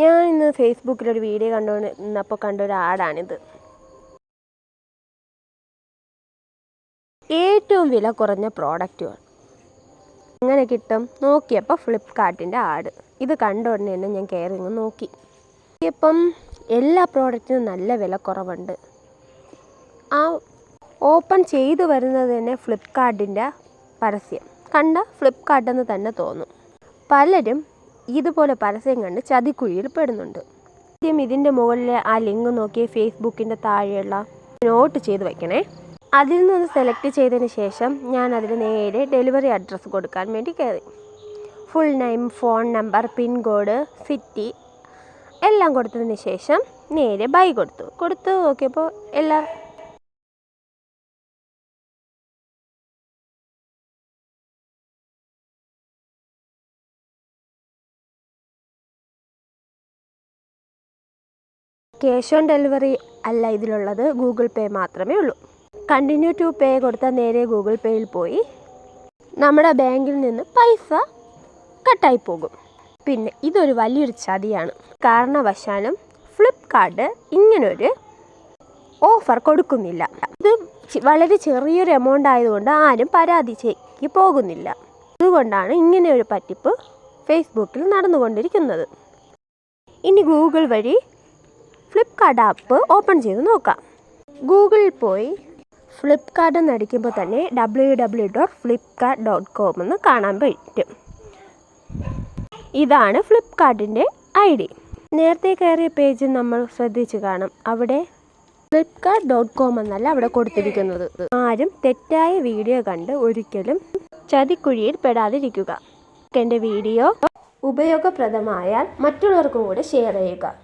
ഞാൻ ഇന്ന് ഫേസ്ബുക്കിലൊരു വീഡിയോ കണ്ടുകൊണ്ടിരുന്നപ്പോൾ കണ്ട ഒരു ആടാണിത് ഏറ്റവും വില കുറഞ്ഞ പ്രോഡക്റ്റുകൾ അങ്ങനെ കിട്ടും. നോക്കിയപ്പോൾ ഫ്ലിപ്കാർട്ടിന്റെ ആഡ് ഇത് കണ്ട ഉടനെ തന്നെ ഞാൻ കയറി ഇങ്ങ് നോക്കി. ഇപ്പം എല്ലാ പ്രോഡക്റ്റിനും നല്ല വില കുറവുണ്ട്. ആ ഓപ്പൺ ചെയ്തു വരുന്നത് തന്നെ ഫ്ലിപ്കാർട്ടിന്റെ പരസ്യം. കണ്ട ഫ്ലിപ്കാർട്ടെന്ന് തന്നെ തോന്നും. പലരും ഇതുപോലെ പരസ്യം കണ്ട് ചതിക്കുഴിയിൽ പെടുന്നുണ്ട്. ആദ്യം ഇതിന്റെ മുകളിലെ ആ ലിങ്ക് നോക്കി ഫേസ്ബുക്കിന്റെ താഴെയുള്ള നോട്ട് ചെയ്ത് വയ്ക്കണേ അതിൽ നിന്ന് സെലക്ട് ചെയ്തതിന് ശേഷം ഞാൻ അതിന് നേരെ ഡെലിവറി അഡ്രസ്സ് കൊടുക്കാൻ വേണ്ടി കയറി. Full name phone number pincode city എല്ലാം കൊടുത്തതിന് ശേഷം നേരെ ബൈ കൊടുത്തു. കൊടുത്ത് നോക്കിയപ്പോൾ എല്ലാ ക്യാഷ് ഓൺ ഡെലിവറി അല്ല ഇതിലുള്ളത് ഗൂഗിൾ പേ മാത്രമേ ഉള്ളൂ. കണ്ടിന്യൂ ടു പേ കൊടുത്താൽ നേരെ ഗൂഗിൾ പേയിൽ പോയി നമ്മുടെ ബാങ്കിൽ നിന്ന് പൈസ കട്ടായി പോകും. പിന്നെ ഇതൊരു വലിയൊരു ചതിയാണ്. കാരണവശാലും ഫ്ലിപ്കാർട്ട് ഇങ്ങനൊരു ഓഫർ കൊടുക്കുന്നില്ല. ഇത് വളരെ ചെറിയൊരു എമൗണ്ട് ആയതുകൊണ്ട് ആരും പരാതിക്ക് പോകുന്നില്ല. അതുകൊണ്ടാണ് ഇങ്ങനെ ഒരു പറ്റിപ്പ് ഫേസ്ബുക്കിൽ നടന്നുകൊണ്ടിരിക്കുന്നത്. ഇനി ഗൂഗിൾ വഴി ഫ്ലിപ്കാർട്ട് ആപ്പ് ഓപ്പൺ ചെയ്ത് നോക്കാം. ഗൂഗിളിൽ പോയി ഫ്ലിപ്കാർട്ട് എന്ന് അടിക്കുമ്പോൾ തന്നെ W W dot Flipkart dot com എന്ന് കാണാൻ പറ്റും. ഇതാണ് ഫ്ലിപ്കാർട്ടിന്റെ ഐ ഡി നേരത്തെ കയറിയ പേജ് നമ്മൾ ശ്രദ്ധിച്ച് കാണും. അവിടെ ഫ്ലിപ്കാർട്ട് ഡോട്ട് കോം എന്നല്ല അവിടെ കൊടുത്തിരിക്കുന്നത്. ആരും തെറ്റായ വീഡിയോ കണ്ട് ഒരിക്കലും ചതിക്കുഴിയിൽ പെടാതിരിക്കുക. എന്റെ വീഡിയോ ഉപയോഗപ്രദമായാൽ മറ്റുള്ളവർക്കും കൂടെ ഷെയർ ചെയ്യുക.